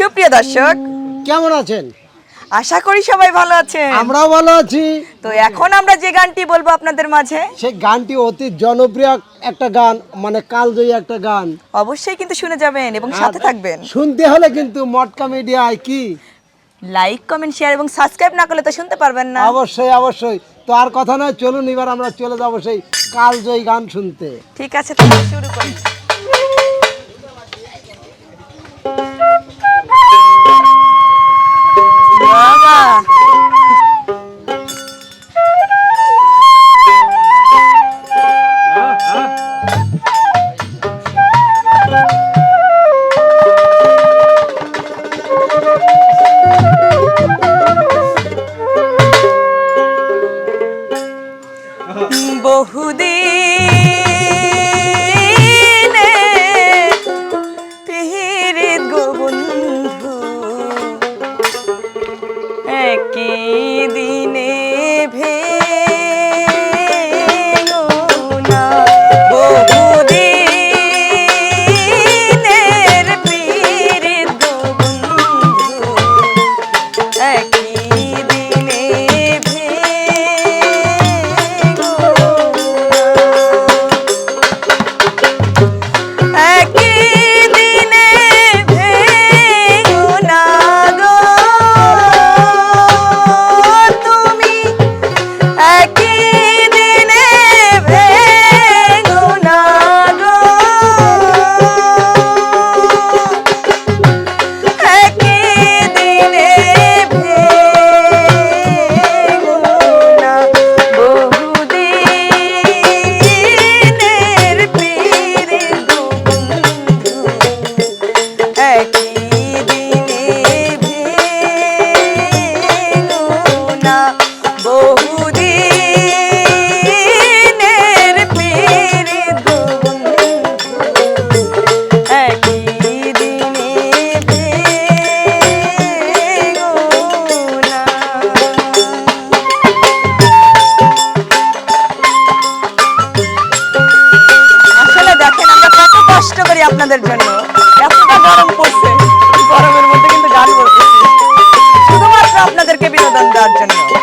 সুপ্রিয় দর্শক। কেমন আছেন? আশা করি সবাই ভালো আছেন। আমরাও ভালো আছি। তো এখন আমরা যে গানটি বলব আপনাদের মাঝে সেই গানটি অতি জনপ্রিয় একটা গান মানে কালজয়ী একটা গান। অবশ্যই কিন্তু শুনে যাবেন এবং সাথে থাকবেন। শুনতে হলে কিন্তু মটকা মিডিয়ায় কি? লাইক কমেন্ট শেয়ার এবং সাবস্ক্রাইব না করলে তো শুনতে পারবেন না। অবশ্যই অবশ্যই। তো আর কথা নয় চলুন এবার আমরা চলে যাব সেই কালজয়ী গান শুনতে। ঠিক আছে তাহলে শুরু করি। 玩玩 আপনাদেরকে বিনোদন দেওয়ার জন্য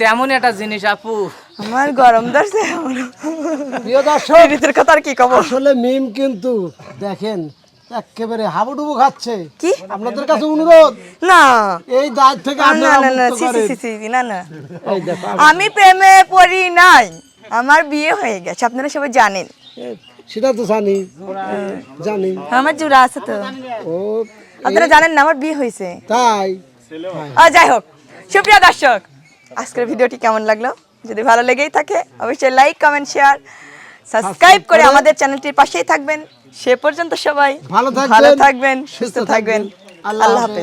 তেমন একটা জিনিস আপু। আমার গরম ধরছে প্রিয় দর্শক কথা কি খবর আসলে মিম কিন্তু দেখেন একেবারে হাবুডুবু খাচ্ছে। কি? আপনাদের কাছে অনুরোধ না। এই দাঁত থেকে না না না না না আমি প্রেমে পড়ি নাই আমার বিয়ে হয়ে গেছে আপনারা সবাই জানেন। সেটা তো জানি জানি। আমার জোড়া আছে তো। আপনারা জানেন না আমার বিয়ে হয়েছে। তাই? যাই হোক। সুপ্রিয়া দর্শক আজকের ভিডিওটি কেমন লাগল? যদি ভালো লেগেই থাকে অবশ্যই লাইক কমেন্ট শেয়ার সাবস্ক্রাইব করে আমাদের চ্যানেলটির পাশেই থাকবেন। সে পর্যন্ত সবাই ভালো থাকবেন সুস্থ থাকবেন। আল্লাহ হাফেজ।